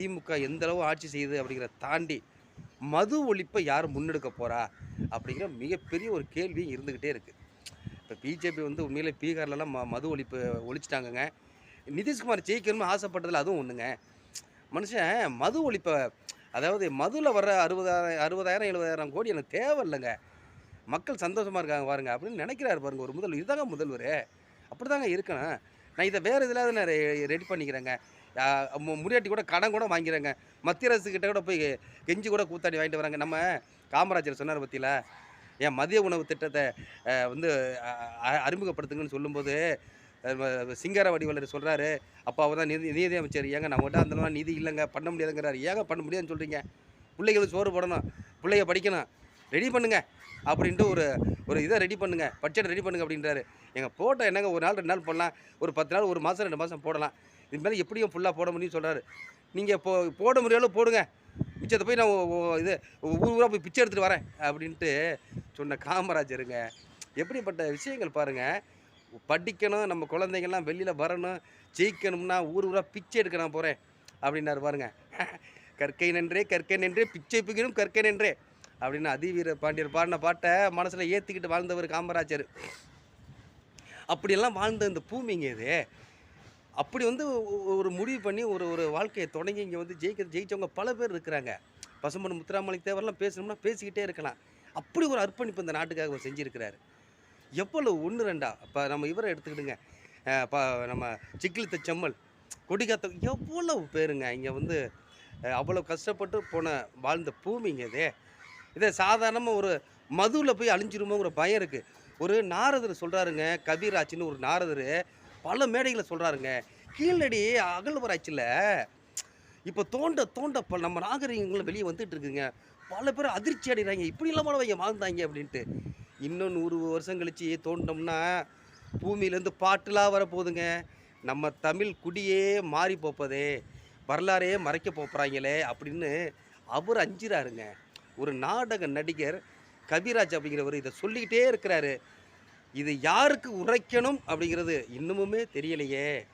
திமுக எந்த அளவு ஆட்சி செய்யுது அப்படிங்கிறத தாண்டி மது ஒழிப்பை யார் முன்னெடுக்க போகிறா அப்படிங்கிற மிகப்பெரிய ஒரு கேள்வியும் இருந்துக்கிட்டே இருக்குது இப்போ பிஜேபி வந்து உண்மையிலே பீகார்லலாம் ம மது ஒழிப்பு ஒழிச்சிட்டாங்கங்க. நிதிஷ்குமார் ஜெயிக்கணும்னு ஆசைப்பட்டதில் அதுவும் ஒன்றுங்க மனுஷன் மது ஒழிப்பை அதாவது மதுவில் வர்ற அறுபதாயிரம் அறுபதாயிரம் எழுபதாயிரம் கோடி எனக்கு தேவையில்லைங்க. மக்கள் சந்தோஷமாக இருக்காங்க பாருங்க அப்படின்னு நினைக்கிறாரு பாருங்க ஒரு முதல்வர். இதுதாங்க முதல்வர். அப்படி தாங்க இருக்கணும். நான் இதை வேறு இதில் நான் ரெடி பண்ணிக்கிறேங்க. முடியாட்டி கூட கடன் கூட வாங்கிறேங்க. மத்திய அரசு கிட்ட கூட போய் கெஞ்சி கூட கூத்தாடி வாங்கிட்டு வராங்க. நம்ம காமராஜர் சொன்னார் பற்றியில் என் மதிய உணவு திட்டத்தை வந்து அ- அறிமுகப்படுத்துங்கன்னு சொல்லும்போது சிங்கார வடிவலர் சொல்கிறாரு அப்போ அவர் தான் நிதி நிதி அமைச்சர் ஏங்க நம்மகிட்ட அந்தளவு நிதி இல்லைங்க. பண்ண முடியாதுங்கிறாரு. ஏங்க பண்ண முடியாதுன்னு சொல்கிறீங்க பிள்ளைகளுக்கு சோறு போடணும். பிள்ளைய படிக்கணும். ரெடி பண்ணுங்க. அப்படின்ட்டு ஒரு ஒரு இதை ரெடி பண்ணுங்க. பட்ஜெட் ரெடி பண்ணுங்க அப்படின்றாரு. எங்கள் போட்டோம் என்னங்க? ஒரு நாள் ரெண்டு நாள் போடலாம். ஒரு பத்து நாள் ஒரு மாதம் ரெண்டு மாதம் போடலாம். இது மேலே எப்படியும் ஃபுல்லாக போட முடியும்னு சொல்கிறாரு நீங்கள் போ போட முடியாலும் போடுங்க. மிச்சத்தை போய் நான் இது ஊர் ஊராக போய் பிச்சை எடுத்துகிட்டு வரேன் அப்படின்ட்டு சொன்ன காமராஜருங்க. எப்படிப்பட்ட விஷயங்கள் பாருங்கள் படிக்கணும் நம்ம குழந்தைங்கள்லாம் வெளியில் வரணும் ஜெயிக்கணும்னா ஊர் ஊராக பிச்சை எடுக்க நான் போகிறேன் அப்படின்னாரு பாருங்க. கற்கை நின்றே கற்கை நின்றே பிச்சை பிக்கணும் கற்கை நின்றே அப்படின்னு அதிவீர பாண்டியர் பாடின பாட்டை மனசில் ஏற்றிக்கிட்டு வாழ்ந்தவர் காமராஜர். அப்படியெல்லாம் வாழ்ந்த இந்த பூமிங்க இது. அப்படி வந்து ஒரு முடிவு பண்ணி ஒரு ஒரு வாழ்க்கையை தொடங்கி இங்கே வந்து ஜெயிக்க ஜெயிச்சவங்க பல பேர் இருக்கிறாங்க. பசும்பொன் முத்துராமலிங்க தேவரெலாம் பேசணும்னா பேசிக்கிட்டே இருக்கலாம். அப்படி ஒரு அர்ப்பணிப்பு இந்த நாட்டுக்காக அவர் செஞ்சுருக்கிறாரு. எவ்வளவு ஒன்று ரெண்டா? இப்போ நம்ம இவரை எடுத்துக்கிடுங்க. இப்போ நம்ம சிக்கிலித்த செம்மல் கொடிகாத்த எவ்வளவு பேருங்க இங்கே வந்து அவ்வளோ கஷ்டப்பட்டு போன வாழ்ந்த பூமிங்க இதே. இதே சாதாரணமாக ஒரு மதுவில் போய் அழிஞ்சிருமோங்கிற பயம் இருக்குது ஒரு நாரதர் சொல்கிறாருங்க கபீராச்சின்னு ஒரு நாரதர் பல மேடைகளை சொல்கிறாருங்க கீழடி அகழ்வராய்ச்சியில் இப்போ தோண்ட தோண்ட ப நம்ம நாகரிகங்களும் வெளியே வந்துட்டு இருக்குங்க. பல பேர் அதிர்ச்சி அடைகிறாங்க இப்படி இல்லாமல் அவங்க வாழ்ந்தாங்க அப்படின்ட்டு. இன்னும் நூறு வருஷம் கழிச்சு தோண்டோம்னா பூமியிலேருந்து பாட்டுலாம் வரப்போகுதுங்க. நம்ம தமிழ் குடியே மாறி போப்பதே. வரலாறையே மறைக்க போகிறாங்களே அப்படின்னு அவர் அஞ்சுறாருங்க. ஒரு நாடக நடிகர் கவிராஜ் அப்படிங்கிறவர் இதை சொல்லிக்கிட்டே இருக்கிறாரு. இது யாருக்கு உரைக்கணும் அப்படிங்கிறது இன்னமுமே தெரியலையே.